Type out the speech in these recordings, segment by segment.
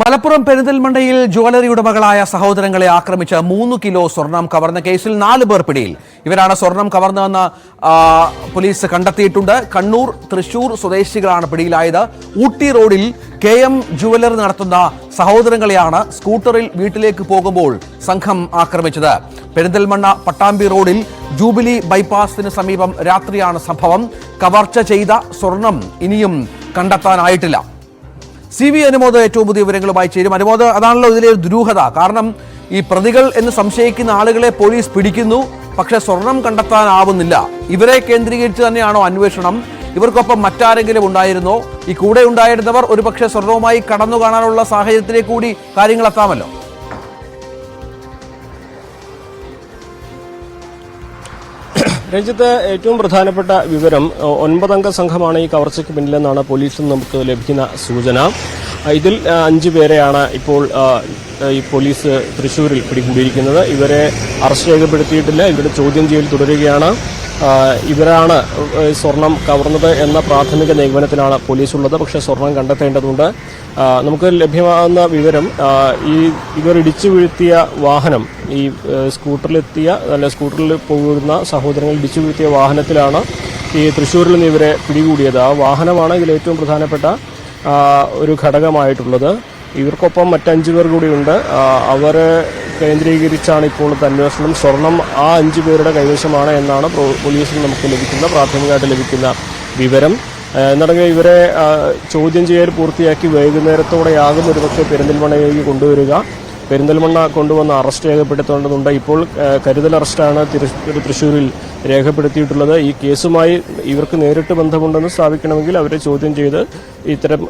Malappuram പെരിന്തൽമണ്ടയിൽ jewellery ഉടമകളായ സഹോദരങ്ങളെ ആക്രമിച്ച മൂന്ന് കിലോ സ്വർണം കവർന്ന കേസിൽ നാല് പേർ പിടിയിൽ. ഇവരാണ് സ്വർണം കവർന്നതെന്ന് പോലീസ് കണ്ടെത്തിയിട്ടുണ്ട്. കണ്ണൂർ തൃശൂർ സ്വദേശികളാണ് പിടിയിലായത്. ഊട്ടി റോഡിൽ കെ എം ജുവലറി നടത്തുന്ന സഹോദരങ്ങളെയാണ് സ്കൂട്ടറിൽ വീട്ടിലേക്ക് പോകുമ്പോൾ സംഘം ആക്രമിച്ചത്. പെരിന്തൽമണ്ണ പട്ടാമ്പി റോഡിൽ ജൂബിലി ബൈപ്പാസിന് സമീപം രാത്രിയാണ് സംഭവം. കവർച്ച ചെയ്ത സ്വർണം ഇനിയും കണ്ടെത്താനായിട്ടില്ല. സി വി അനുമോദ ഏറ്റവും പുതിയ വിവരങ്ങളുമായി ചേരും. അനുമോദ അതാണല്ലോ ഇതിലെ ഒരു ദുരൂഹത. കാരണം ഈ പ്രതികൾ എന്ന് സംശയിക്കുന്ന ആളുകളെ പോലീസ് പിടിക്കുന്നു. പക്ഷേ സ്വർണം കണ്ടെത്താനാവുന്നില്ല. ഇവരെ കേന്ദ്രീകരിച്ച് തന്നെയാണോ അന്വേഷണം. ഇവർക്കൊപ്പം മറ്റാരെങ്കിലും ഉണ്ടായിരുന്നോ? ഈ കൂടെ ഉണ്ടായിരുന്നവർ ഒരുപക്ഷെ സ്വർണവുമായി കടന്നു കാണാനുള്ള സാഹചര്യത്തിലേക്ക് കൂടി കാര്യങ്ങൾ രഞ്ജിത്ത് ഏറ്റവും പ്രധാനപ്പെട്ട വിവരം ഒൻപതംഗ സംഘമാണ് ഈ കവർച്ചയ്ക്ക് പിന്നിലെന്നാണ് പോലീസിൽ നമുക്ക് ലഭിക്കുന്ന സൂചന. ഇതിൽ അഞ്ചു പേരെയാണ് ഇപ്പോൾ ഈ പോലീസ് തൃശൂരിൽ പിടികൂടിയിരിക്കുന്നത്. ഇവരെ അറസ്റ്റ് രേഖപ്പെടുത്തിയിട്ടില്ല. ഇവരുടെ ചോദ്യം ചെയ്യൽ തുടരുകയാണ്. ഇവരാണ് സ്വർണം കവർന്നത് എന്ന പ്രാഥമിക നിഗമനത്തിലാണ് പോലീസ് ഉള്ളത് പക്ഷേ സ്വർണം കണ്ടെത്തേണ്ടതുണ്ട്. നമുക്ക് ലഭ്യമാകുന്ന വിവരം ഈ ഇവർ ഇടിച്ചു വീഴ്ത്തിയ വാഹനം ഈ സ്കൂട്ടറിലെത്തിയ അല്ല സ്കൂട്ടറിൽ പോകുന്ന സഹോദരങ്ങൾ ഇടിച്ചു വീഴ്ത്തിയ വാഹനത്തിലാണ് ഈ തൃശ്ശൂരിൽ നിന്ന് ഇവരെ പിടികൂടിയത്. ആ വാഹനമാണ് ഇതിൽ ഏറ്റവും പ്രധാനപ്പെട്ട ഒരു ഘടകമായിട്ടുള്ളത്. ഇവർക്കൊപ്പം മറ്റഞ്ചു പേർ കൂടിയുണ്ട് അവരെ കേന്ദ്രീകരിച്ചാണ് ഇപ്പോഴത്തെ അന്വേഷണം. സ്വർണം ആ അഞ്ചു പേരുടെ കൈവശമാണ് എന്നാണ് പോലീസിൽ നമുക്ക് ലഭിക്കുന്ന പ്രാഥമികമായിട്ട് ലഭിക്കുന്ന വിവരം. ആ, ഇവരെ ചോദ്യം ചെയ്യൽ പൂർത്തിയാക്കി വൈകുന്നേരത്തോടെയാകും ഒരുപക്ഷെ പെരിന്തൽമണയിലേക്ക് കൊണ്ടുവരിക. പെരിന്തൽമണ്ണ കൊണ്ടുവന്ന് അറസ്റ്റ് രേഖപ്പെടുത്തേണ്ടതുണ്ട്. ഇപ്പോൾ കരുതൽ അറസ്റ്റാണ് തൃശൂരിൽ രേഖപ്പെടുത്തിയിട്ടുള്ളത്. ഈ കേസുമായി ഇവർക്ക് നേരിട്ട് ബന്ധമുണ്ടെന്ന് സ്ഥാപിക്കണമെങ്കിൽ അവരെ ചോദ്യം ചെയ്ത് ഇത്തരം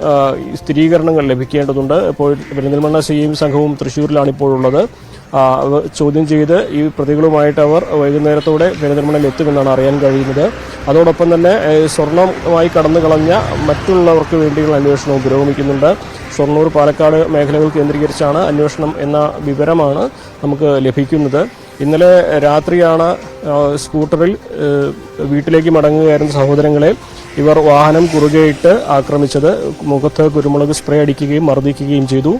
സ്ഥിരീകരണങ്ങൾ ലഭിക്കേണ്ടതുണ്ട്. ഇപ്പോൾ പെരിന്തൽമണ്ണ സിയും സംഘവും ആ, അവ ചോദ്യം ചെയ്ത് ഈ പ്രതികളുമായിട്ട് അവർ വൈകുന്നേരത്തോടെ പെരുന്തൽമണ്ണയിൽ എത്തുമെന്നാണ് അറിയാൻ കഴിയുന്നത്. അതോടൊപ്പം തന്നെ സ്വർണവുമായി കടന്നു കളഞ്ഞ മറ്റുള്ളവർക്ക് വേണ്ടിയുള്ള അന്വേഷണവും പുരോഗമിക്കുന്നുണ്ട്. ഷൊർണൂർ പാലക്കാട് മേഖലകൾ കേന്ദ്രീകരിച്ചാണ് അന്വേഷണം എന്ന വിവരമാണ് നമുക്ക് ലഭിക്കുന്നത്. ഇന്നലെ രാത്രിയാണ് സ്കൂട്ടറിൽ വീട്ടിലേക്ക് മടങ്ങുകയായിരുന്ന സഹോദരങ്ങളെ ഇവർ വാഹനം കുറുകെയിട്ട് ആക്രമിച്ചത്. മുഖത്ത് കുരുമുളക് സ്പ്രേ അടിക്കുകയും മർദ്ദിക്കുകയും ചെയ്തു.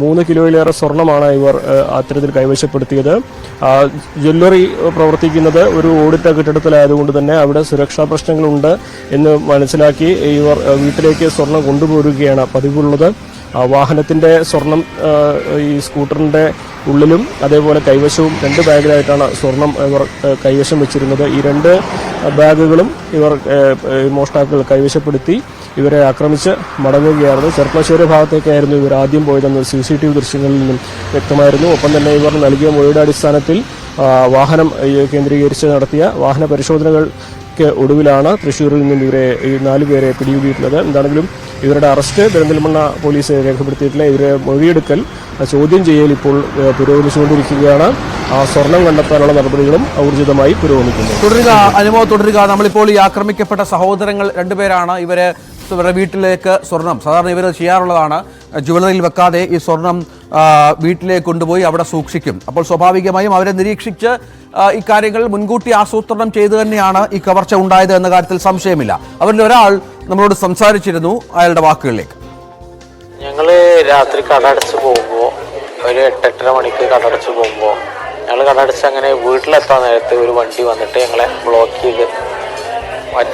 മൂന്ന് കിലോയിലേറെ സ്വർണമാണ് ഇവർ അത്തരത്തിൽ കൈവശപ്പെടുത്തിയത്. ജ്വല്ലറി പ്രവർത്തിക്കുന്നത് ഒരു ഓടിട്ട കെട്ടിടത്തിലായതുകൊണ്ട് തന്നെ അവിടെ സുരക്ഷാ പ്രശ്നങ്ങളുണ്ട് എന്ന് മനസ്സിലാക്കി ഇവർ വീട്ടിലേക്ക് സ്വർണം കൊണ്ടുപോരുകയാണ് പതിവുള്ളത്. ആ, വാഹനത്തിന്റെ സ്വർണം ഈ സ്കൂട്ടറിന്റെ ഉള്ളിലും അതേപോലെ കൈവശവും രണ്ട് ബാഗിലായിട്ടാണ് സ്വർണം ഇവർ കൈവശം വെച്ചിരുന്നത്. ഈ രണ്ട് ബാഗുകളും ഇവർ മോഷ്ടാക്കൾ കൈവശപ്പെടുത്തി ഇവരെ ആക്രമിച്ച് മടങ്ങുകയായിരുന്നു. ചെർപ്പശ്ശേരി ഭാഗത്തേക്കായിരുന്നു ഇവർ ആദ്യം പോയതെന്ന് സി സി ടി വി ദൃശ്യങ്ങളിൽ നിന്നും വ്യക്തമായിരുന്നു. ഒപ്പം തന്നെ ഇവർ നൽകിയ മൊഴിയുടെ അടിസ്ഥാനത്തിൽ വാഹനം കേന്ദ്രീകരിച്ച് നടത്തിയ വാഹന പരിശോധനകൾക്ക് ഒടുവിലാണ് തൃശ്ശൂരിൽ നിന്നും ഇവരെ ഈ നാലുപേരെ പിടികൂടിയിട്ടുള്ളത് എന്താണെങ്കിലും ഇവരുടെ അറസ്റ്റ്. പെരിന്തൽമണ്ണ പോലീസ് രേഖപ്പെടുത്തിയിട്ടില്ല ഇവരെ മൊഴിയെടുക്കൽ ചോദ്യം ചെയ്യൽ ഇപ്പോൾ പുരോഗമിച്ചുകൊണ്ടിരിക്കുകയാണ്. ആ സ്വർണം കണ്ടെത്താനുള്ള നടപടികളും ഊർജിതമായി പുരോഗമിക്കുന്നു. തുടരുക അനുഭവം തുടരുക. നമ്മളിപ്പോൾ ഈ ആക്രമിക്കപ്പെട്ട സഹോദരങ്ങൾ രണ്ടുപേരാണ്. ഇവർ ഇവരുടെ വീട്ടിലേക്ക് സ്വർണം സാധാരണ ഇവർ ചെയ്യാറുള്ളതാണ് ജുവലറിയിൽ വെക്കാതെ ഈ സ്വർണം വീട്ടിലേക്ക് കൊണ്ടുപോയി അവിടെ സൂക്ഷിക്കും. അപ്പോൾ സ്വാഭാവികമായും അവരെ നിരീക്ഷിച്ച് ഇക്കാര്യങ്ങൾ മുൻകൂട്ടി ആസൂത്രണം ചെയ്തു തന്നെയാണ് ഈ കവർച്ച ഉണ്ടായത് എന്ന കാര്യത്തിൽ സംശയമില്ല. അവരിൽ ഒരാൾ നമ്മളോട് സംസാരിച്ചിരുന്നു അയാളുടെ വാക്കുകളിലേക്ക്. ഞങ്ങൾ രാത്രി കടടച്ച് പോകുമ്പോൾ ഒരു എട്ടെട്ടര മണിക്ക് കടടച്ച് പോകുമ്പോൾ ഞങ്ങൾ കടടച്ച് അങ്ങനെ വീട്ടിലെത്താൻ നേരത്തെ ഒരു വണ്ടി വന്നിട്ട് ഞങ്ങളെ ബ്ലോക്ക് ചെയ്ത്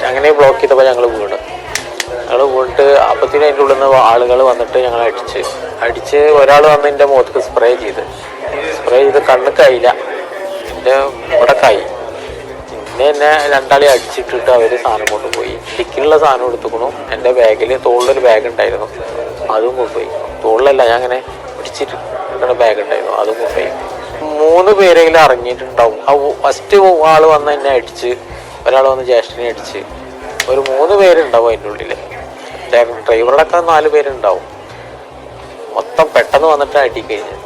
അങ്ങനെ ബ്ലോക്ക് ചെയ്തപ്പോൾ ഞങ്ങൾ വീണ്. ഞങ്ങൾ വീണിട്ട് അപ്പത്തിന് അതിന്റെ ഉള്ളിൽ നിന്ന് ആളുകൾ വന്നിട്ട് ഞങ്ങൾ അടിച്ച്. അടിച്ച് ഒരാൾ വന്ന് എന്റെ മുഖത്തേക്ക് സ്പ്രേ ചെയ്ത്. സ്പ്രേ ചെയ്ത് കണ്ണ് കയ്യില്ല എന്റെ മുടക്കായി പിന്നെ എന്നെ രണ്ടാളി അടിച്ചിട്ടിട്ട് അവർ സാധനം കൊണ്ടുപോയി. ഡിക്കിനുള്ള സാധനം എടുത്തുക്കണു. എന്റെ ബാഗിൽ തോളിലൊരു ബാഗ് ഉണ്ടായിരുന്നു. അതും കൊണ്ടുപോയി. തോളിലല്ല ഞാൻ അങ്ങനെ പിടിച്ചിട്ട് ബാഗ് ഉണ്ടായിരുന്നു. അതും കൊണ്ടുപോയി. മൂന്ന് പേരെങ്കിലും ഇറങ്ങിയിട്ടുണ്ടാവും ആ ഫസ്റ്റ് ആൾ വന്ന് എന്നെ അടിച്ച് ഒരാൾ വന്ന് ജ്യേഷ്ഠനെ അടിച്ച്. ഒരു മൂന്ന് പേരുണ്ടാവും അതിന്റെ ഉള്ളിൽ ഡ്രൈവറുടെ ഒക്കെ നാല് പേരുണ്ടാവും. മൊത്തം പെട്ടെന്ന് വന്നിട്ട് അടി അനുമോദി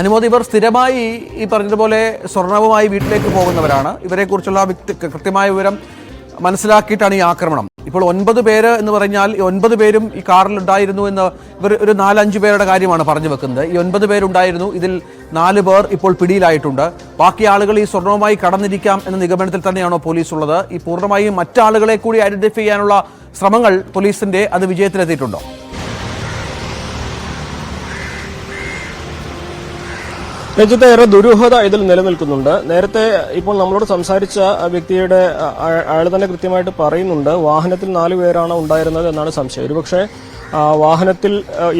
അനുമോദ് ഇവർ സ്ഥിരമായി ഈ പറഞ്ഞതുപോലെ സ്വർണവുമായി വീട്ടിലേക്ക് പോകുന്നവരാണ്. ഇവരെക്കുറിച്ചുള്ള വ്യക്തി കൃത്യമായ വിവരം മനസ്സിലാക്കിയിട്ടാണ് ഈ ആക്രമണം. ഇപ്പോൾ ഒൻപത് പേര് എന്ന് പറഞ്ഞാൽ ഈ ഒൻപത് പേരും ഈ കാറിൽ ഉണ്ടായിരുന്നു എന്ന് ഇവർ ഒരു നാലഞ്ച് പേരുടെ കാര്യമാണ് പറഞ്ഞു വെക്കുന്നത്. ഈ ഒൻപത് പേരുണ്ടായിരുന്നു. ഇതിൽ നാല് പേർ ഇപ്പോൾ പിടിയിലായിട്ടുണ്ട്. ബാക്കി ആളുകൾ ഈ സ്വർണവുമായി കടന്നിരിക്കാം എന്ന നിഗമനത്തിൽ തന്നെയാണോ പോലീസ് ഉള്ളത്. ഈ പൂർണമായും മറ്റാളുകളെ കൂടി ഐഡന്റിഫൈ ചെയ്യാനുള്ള ശ്രമങ്ങൾ പോലീസിന്റെ അത് വിജയത്തിലെത്തിയിട്ടുണ്ടോ? രഞ്ജിത്ത് ഏറെ ദുരൂഹത ഇതിൽ നിലനിൽക്കുന്നുണ്ട്. നേരത്തെ ഇപ്പോൾ നമ്മളോട് സംസാരിച്ച വ്യക്തിയുടെ അയാൾ തന്നെ കൃത്യമായിട്ട് പറയുന്നുണ്ട് വാഹനത്തിൽ നാലു പേരാണ് ഉണ്ടായിരുന്നത് എന്നാണ് സംശയം. ഒരുപക്ഷെ വാഹനത്തിൽ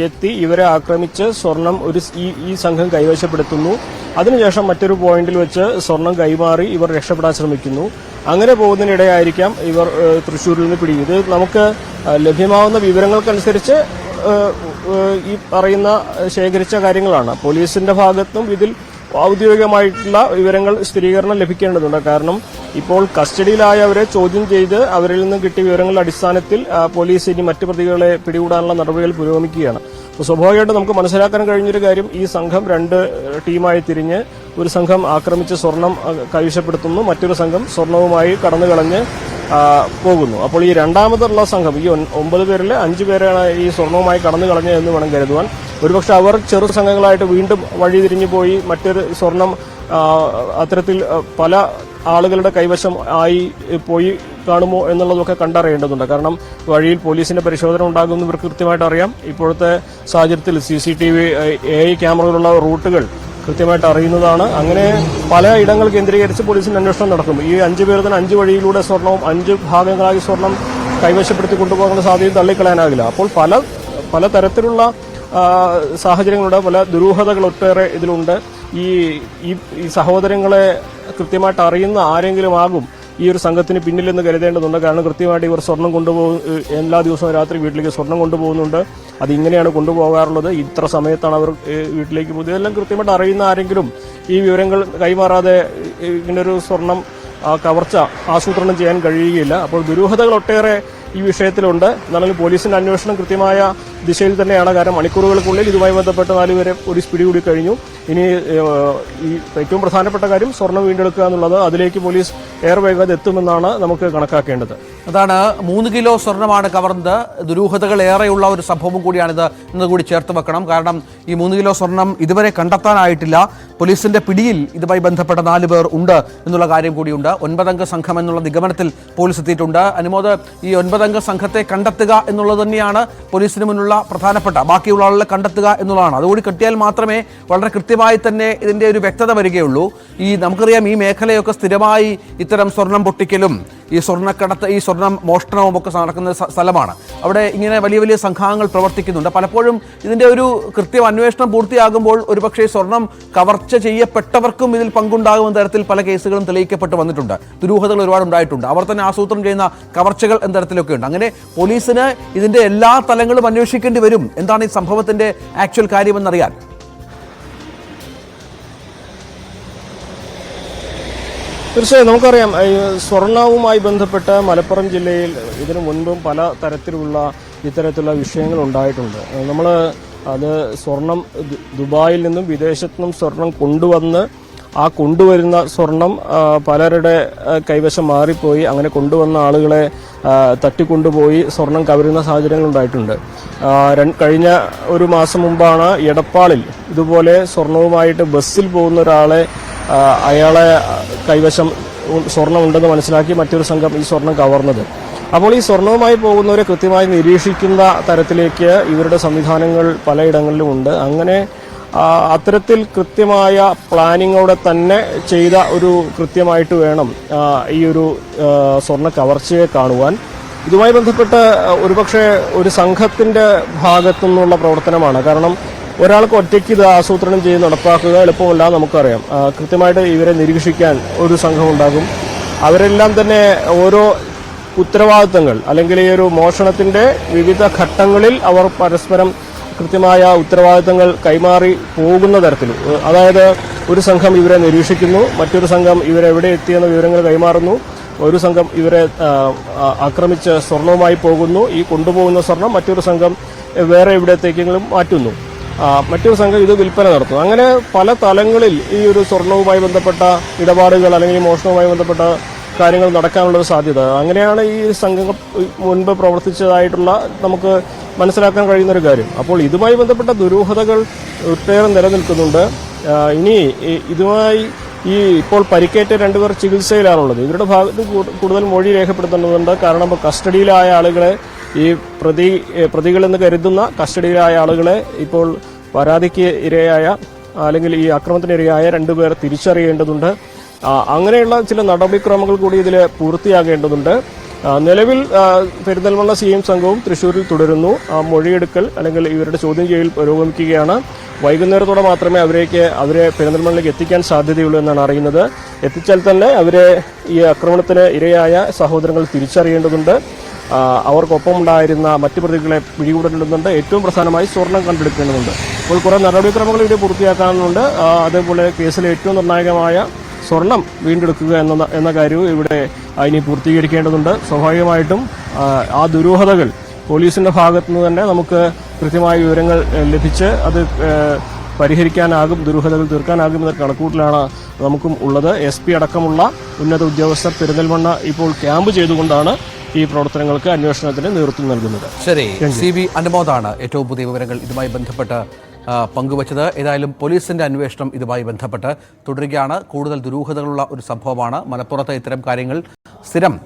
എത്തി ഇവരെ ആക്രമിച്ച് സ്വർണം ഒരു ഈ സംഘം കൈവശപ്പെടുത്തുന്നു. അതിനുശേഷം മറ്റൊരു പോയിന്റിൽ വെച്ച് സ്വർണം കൈമാറി ഇവർ രക്ഷപ്പെടാൻ ശ്രമിക്കുന്നു. അങ്ങനെ പോകുന്നതിനിടെയായിരിക്കാം ഇവർ തൃശൂരിൽ നിന്ന് പിടി ഇത് നമുക്ക് ലഭ്യമാവുന്ന വിവരങ്ങൾക്കനുസരിച്ച് ഈ പറയുന്ന ശേഖരിച്ച കാര്യങ്ങളാണ്. പോലീസിന്റെ ഭാഗത്തും ഇതിൽ ഔദ്യോഗികമായിട്ടുള്ള വിവരങ്ങൾ സ്ഥിരീകരണം ലഭിക്കേണ്ടതുണ്ട്. കാരണം ഇപ്പോൾ കസ്റ്റഡിയിലായവരെ ചോദ്യം ചെയ്ത് അവരിൽ നിന്ന് കിട്ടിയ വിവരങ്ങളുടെ അടിസ്ഥാനത്തിൽ പോലീസ് ഇനി മറ്റു പ്രതികളെ പിടികൂടാനുള്ള നടപടികൾ പുരോഗമിക്കുകയാണ്. അപ്പോൾ സ്വാഭാവികമായിട്ടും നമുക്ക് മനസ്സിലാക്കാൻ കഴിഞ്ഞൊരു കാര്യം ഈ സംഘം രണ്ട് ടീമായി തിരിഞ്ഞ് ഒരു സംഘം ആക്രമിച്ച് സ്വർണം കൈവശപ്പെടുത്തുന്നു. മറ്റൊരു സംഘം സ്വർണവുമായി കടന്നു കളഞ്ഞ് പോകുന്നു. അപ്പോൾ ഈ രണ്ടാമതുള്ള സംഘം ഈ ഒമ്പത് പേരിൽ അഞ്ച് പേരാണ് ഈ സ്വർണവുമായി കടന്നു കളഞ്ഞത് എന്ന് വേണം കരുതുവാൻ. ഒരുപക്ഷെ അവർ ചെറു സംഘങ്ങളായിട്ട് വീണ്ടും വഴി തിരിഞ്ഞു പോയി മറ്റൊരു സ്വർണം അത്തരത്തിൽ പല ആളുകളുടെ കൈവശം ആയി പോയി കാണുമോ എന്നുള്ളതൊക്കെ കണ്ടറിയേണ്ടതുണ്ട്. കാരണം വഴിയിൽ പോലീസിന്റെ പരിശോധന ഉണ്ടാകുമെന്ന് ഇവർക്ക് കൃത്യമായിട്ട് അറിയാം. ഇപ്പോഴത്തെ സാഹചര്യത്തിൽ C C T V A I ക്യാമറകളുള്ള റൂട്ടുകൾ കൃത്യമായിട്ട് അറിയുന്നതാണ്. അങ്ങനെ പല ഇടങ്ങൾ കേന്ദ്രീകരിച്ച് പോലീസിന്റെ അന്വേഷണം നടക്കും ഈ അഞ്ചു പേർ തന്നെ അഞ്ച് വഴിയിലൂടെ സ്വർണവും അഞ്ച് ഭാഗങ്ങളായി സ്വർണം കൈവശപ്പെടുത്തി കൊണ്ടുപോകാനുള്ള സാധ്യത തള്ളിക്കളയാനാകില്ല. അപ്പോൾ പല പല തരത്തിലുള്ള സാഹചര്യങ്ങളുടെ പല ദുരൂഹതകൾ ഒട്ടേറെ ഇതിലുണ്ട്. ഈ ഈ സഹോദരങ്ങളെ കൃത്യമായിട്ട് അറിയുന്ന ആരെങ്കിലും ആകും ഈ ഒരു സംഘത്തിന് പിന്നിലെന്ന് കരുതേണ്ടതുണ്ട്. കാരണം കൃത്യമായിട്ട് ഇവർ സ്വർണം കൊണ്ടുപോകും എല്ലാ ദിവസവും രാത്രി വീട്ടിലേക്ക് സ്വർണം കൊണ്ടുപോകുന്നുണ്ട്. അത് ഇങ്ങനെയാണ് കൊണ്ടുപോകാറുള്ളത്. ഇത്ര സമയത്താണ് അവർ വീട്ടിലേക്ക് പോകുന്നത്. ഇതെല്ലാം കൃത്യമായിട്ട് അറിയുന്ന ആരെങ്കിലും ഈ വിവരങ്ങൾ കൈമാറാതെ ഇങ്ങനൊരു സ്വർണം കവർച്ച ആസൂത്രണം ചെയ്യാൻ കഴിയുകയില്ല. അപ്പോൾ ദുരൂഹതകൾ ഒട്ടേറെ ഈ വിഷയത്തിലുണ്ട്. എന്നാലും പോലീസിന്റെ അന്വേഷണം കൃത്യമായ ദിശയിൽ തന്നെയാണ്. കാരണം മണിക്കൂറുകൾക്കുള്ളിൽ ഇതുമായി ബന്ധപ്പെട്ട നാലുപേരെ പോലീസ് പിടികൂടി കഴിഞ്ഞു. ഇനി ഈ ഏറ്റവും പ്രധാനപ്പെട്ട കാര്യം സ്വർണം വീണ്ടെടുക്കുക എന്നുള്ളത് അതിലേക്ക് പോലീസ് ഏറെ വേഗത എത്തുമെന്നാണ് നമുക്ക് കണക്കാക്കേണ്ടത്. അതാണ് മൂന്ന് കിലോ സ്വർണമാണ് കവർന്നത്. ദുരൂഹതകൾ ഏറെയുള്ള ഒരു സംഭവം കൂടിയാണിത്. എന്നത് കൂടി ചേർത്ത് വെക്കണം. കാരണം ഈ മൂന്ന് കിലോ സ്വർണം ഇതുവരെ കണ്ടെത്താനായിട്ടില്ല. പോലീസിന്റെ പിടിയിൽ ഇതുമായി ബന്ധപ്പെട്ട നാല് പേർ ഉണ്ട് എന്നുള്ള കാര്യം കൂടിയുണ്ട്. ഒൻപതംഗ സംഘം എന്നുള്ള നിഗമനത്തിൽ പോലീസ് എത്തിയിട്ടുണ്ട്. അനുമോദ് ഈ ഒൻപതംഗ സംഘത്തെ കണ്ടെത്തുക എന്നുള്ളത് തന്നെയാണ് പോലീസിന് മുന്നിലുള്ള പ്രധാനപ്പെട്ട ബാക്കിയുള്ള ആളുകളെ കണ്ടെത്തുക എന്നുള്ളതാണ്. അതുകൂടി കിട്ടിയാൽ മാത്രമേ വളരെ കൃത്യമായി തന്നെ ഇതിന്റെ ഒരു വ്യക്തത വരികയുള്ളൂ. ഈ നമുക്കറിയാം ഈ മേഖലയൊക്കെ സ്ഥിരമായി ഇത്തരം സ്വർണം പൊട്ടിക്കലും ഈ സ്വർണക്കടത്ത് ഈ സ്വർണം മോഷണവും ഒക്കെ നടക്കുന്ന സ്ഥലമാണ്. അവിടെ ഇങ്ങനെ വലിയ വലിയ സംഘാംഗങ്ങൾ പ്രവർത്തിക്കുന്നുണ്ട്. പലപ്പോഴും ഇതിന്റെ ഒരു കൃത്യം അന്വേഷണം പൂർത്തിയാകുമ്പോൾ ഒരുപക്ഷേ സ്വർണം കവർച്ച ചെയ്യപ്പെട്ടവർക്കും ഇതിൽ പങ്കുണ്ടാകുമെന്ന തരത്തിൽ പല കേസുകളും തെളിയിക്കപ്പെട്ട് വന്നിട്ടുണ്ട്. ദുരൂഹതകൾ ഒരുപാട് ഉണ്ടായിട്ടുണ്ട്. അവർ തന്നെ ആസൂത്രണം ചെയ്യുന്ന കവർച്ചകൾ എന്ന തരത്തിലൊക്കെ ഉണ്ട്. അങ്ങനെ പോലീസിന് ഇതിന്റെ എല്ലാ തലങ്ങളും അന്വേഷിക്കേണ്ടി വരും. എന്താണ് ഈ സംഭവത്തിന്റെ ആക്ച്വൽ കാര്യമെന്നറിയാൻ? തീർച്ചയായും നമുക്കറിയാം സ്വർണവുമായി ബന്ധപ്പെട്ട് മലപ്പുറം ജില്ലയിൽ ഇതിനു മുൻപും പല തരത്തിലുള്ള ഇത്തരത്തിലുള്ള വിഷയങ്ങൾ ഉണ്ടായിട്ടുണ്ട്. നമ്മൾ അത് സ്വർണം ദുബായിൽ നിന്നും വിദേശത്തു നിന്നും സ്വർണം കൊണ്ടുവന്ന് ആ കൊണ്ടുവരുന്ന സ്വർണം പലരുടെ കൈവശം മാറിപ്പോയി. അങ്ങനെ കൊണ്ടുവന്ന ആളുകളെ തട്ടിക്കൊണ്ടുപോയി സ്വർണം കവരുന്ന സാഹചര്യങ്ങൾ ഉണ്ടായിട്ടുണ്ട്. കഴിഞ്ഞ ഒരു മാസം മുമ്പാണ് എടപ്പാളിൽ ഇതുപോലെ സ്വർണവുമായിട്ട് ബസ്സിൽ പോകുന്ന ഒരാളെ അയാളെ കൈവശം സ്വർണമുണ്ടെന്ന് മനസ്സിലാക്കി മറ്റൊരു സംഘം ഈ സ്വർണം കവർന്നത്. അപ്പോൾ ഈ സ്വർണവുമായി പോകുന്നവരെ കൃത്യമായി നിരീക്ഷിക്കുന്ന തരത്തിലേക്ക് ഇവരുടെ സംവിധാനങ്ങൾ പലയിടങ്ങളിലും ഉണ്ട്. അങ്ങനെ അത്തരത്തിൽ കൃത്യമായ പ്ലാനിങ്ങോടെ തന്നെ ചെയ്ത ഒരു കൃത്യമായിട്ട് വേണം ഈ ഒരു സ്വർണ കവർച്ചയെ കാണുവാൻ. ഇതുമായി ബന്ധപ്പെട്ട് ഒരുപക്ഷെ ഒരു സംഘത്തിന്റെ ഭാഗത്തു നിന്നുള്ള പ്രവർത്തനമാണ്. കാരണം ഒരാൾക്ക് ഒറ്റയ്ക്ക് ഇത് ആസൂത്രണം ചെയ്ത് നടപ്പാക്കുക എളുപ്പമല്ല നമുക്കറിയാം. കൃത്യമായിട്ട് ഇവരെ നിരീക്ഷിക്കാൻ ഒരു സംഘം ഉണ്ടാകും. അവരെല്ലാം തന്നെ ഓരോ ഉത്തരവാദിത്തങ്ങൾ അല്ലെങ്കിൽ ഈ ഒരു മോഷണത്തിന്റെ വിവിധ ഘട്ടങ്ങളിൽ അവർ പരസ്പരം കൃത്യമായ ഉത്തരവാദിത്തങ്ങൾ കൈമാറി പോകുന്ന തരത്തിൽ. അതായത് ഒരു സംഘം ഇവരെ നിരീക്ഷിക്കുന്നു മറ്റൊരു സംഘം ഇവരെവിടെ എത്തിയെന്ന വിവരങ്ങൾ കൈമാറുന്നു. ഒരു സംഘം ഇവരെ ആക്രമിച്ച് സ്വർണവുമായി പോകുന്നു. ഈ കൊണ്ടുപോകുന്ന സ്വർണം മറ്റൊരു സംഘം വേറെ എവിടത്തേക്കെങ്കിലും മാറ്റുന്നു. മറ്റൊരു സംഘം ഇത് വിൽപ്പന നടത്തും. അങ്ങനെ പല തലങ്ങളിൽ ഈ ഒരു സ്വർണവുമായി ബന്ധപ്പെട്ട ഇടപാടുകൾ അല്ലെങ്കിൽ മോഷണവുമായി ബന്ധപ്പെട്ട കാര്യങ്ങൾ നടക്കാനുള്ളൊരു സാധ്യത. അങ്ങനെയാണ് ഈ സംഘം മുൻപ് പ്രവർത്തിച്ചതായിട്ടുള്ള നമുക്ക് മനസ്സിലാക്കാൻ കഴിയുന്ന ഒരു കാര്യം. അപ്പോൾ ഇതുമായി ബന്ധപ്പെട്ട ദുരൂഹതകൾ ഒട്ടേറെ നിലനിൽക്കുന്നുണ്ട്. ഇനി ഇതുമായി ഈ ഇപ്പോൾ പരിക്കേറ്റ രണ്ടുപേർ ചികിത്സയിലാണുള്ളത്. ഇവരുടെ ഭാഗത്ത് കൂടുതൽ മൊഴി രേഖപ്പെടുത്തേണ്ടതുണ്ട്. കാരണം കസ്റ്റഡിയിലായ ആളുകളെ ഈ പ്രതി പ്രതികളെന്ന് കരുതുന്ന കസ്റ്റഡിയിലായ ആളുകളെ ഇപ്പോൾ പരാതിക്ക് ഇരയായ അല്ലെങ്കിൽ ഈ അക്രമത്തിനിരയായ രണ്ടുപേർ തിരിച്ചറിയേണ്ടതുണ്ട്. അങ്ങനെയുള്ള ചില നടപടിക്രമങ്ങൾ കൂടി ഇതിൽ പൂർത്തിയാകേണ്ടതുണ്ട്. നിലവിൽ പെരുന്തൽമണ്ണ സി എം സംഘവും തൃശ്ശൂരിൽ തുടരുന്നു. മൊഴിയെടുക്കൽ അല്ലെങ്കിൽ ഇവരുടെ ചോദ്യം ചെയ്യൽ പുരോഗമിക്കുകയാണ്. വൈകുന്നേരത്തോടെ മാത്രമേ അവരേക്ക് അവരെ പെരിന്തൽമണ്ണയിലേക്ക് എത്തിക്കാൻ സാധ്യതയുള്ളൂ എന്നാണ് അറിയുന്നത്. എത്തിച്ചാൽ തന്നെ അവരെ ഈ ആക്രമണത്തിന് ഇരയായ സഹോദരങ്ങൾ തിരിച്ചറിയേണ്ടതുണ്ട്. അവർക്കൊപ്പം ഉണ്ടായിരുന്ന മറ്റ് പ്രതികളെ പിടികൂടേണ്ടതുണ്ട് ഏറ്റവും പ്രധാനമായി സ്വർണം കണ്ടെടുക്കേണ്ടതുണ്ട്. അപ്പോൾ കുറേ നടപടിക്രമങ്ങൾ ഇവിടെ പൂർത്തിയാക്കാനുണ്ട് അതേപോലെ കേസിലെ ഏറ്റവും നിർണായകമായ സ്വർണം വീണ്ടെടുക്കുക എന്ന എന്ന കാര്യവും ഇവിടെ ഇനി പൂർത്തീകരിക്കേണ്ടതുണ്ട്. സ്വാഭാവികമായിട്ടും ആ, ദുരൂഹതകൾ പോലീസിന്റെ ഭാഗത്തു നിന്ന് തന്നെ നമുക്ക് കൃത്യമായ വിവരങ്ങൾ ലഭിച്ച് അത് പരിഹരിക്കാനാകും ദുരൂഹതകൾ തീർക്കാനാകും എന്ന കണക്കൂട്ടിലാണ് നമുക്കും ഉള്ളത്. എസ് പി അടക്കമുള്ള ഉന്നത ഉദ്യോഗസ്ഥർ പെരിന്തൽമണ്ണ ഇപ്പോൾ ക്യാമ്പ് ചെയ്തുകൊണ്ടാണ് ഈ പ്രവർത്തനങ്ങൾക്ക് അന്വേഷണത്തിന് നേതൃത്വം നൽകുന്നത്. ശരി. സി ബി അനുമോദാണ് ഏറ്റവും പുതിയ വിവരങ്ങൾ ഇതുമായി ബന്ധപ്പെട്ട് പങ്കുവച്ചത്. ഏതായാലും പോലീസിന്റെ അന്വേഷണം ഇതുമായി ബന്ധപ്പെട്ട് തുടരുകയാണ്. കൂടുതൽ ദുരൂഹതകളുള്ള ഒരു സംഭവമാണ്. മലപ്പുറത്ത് ഇത്തരം കാര്യങ്ങൾ സ്ഥിരം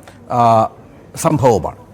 സംഭവമാണ്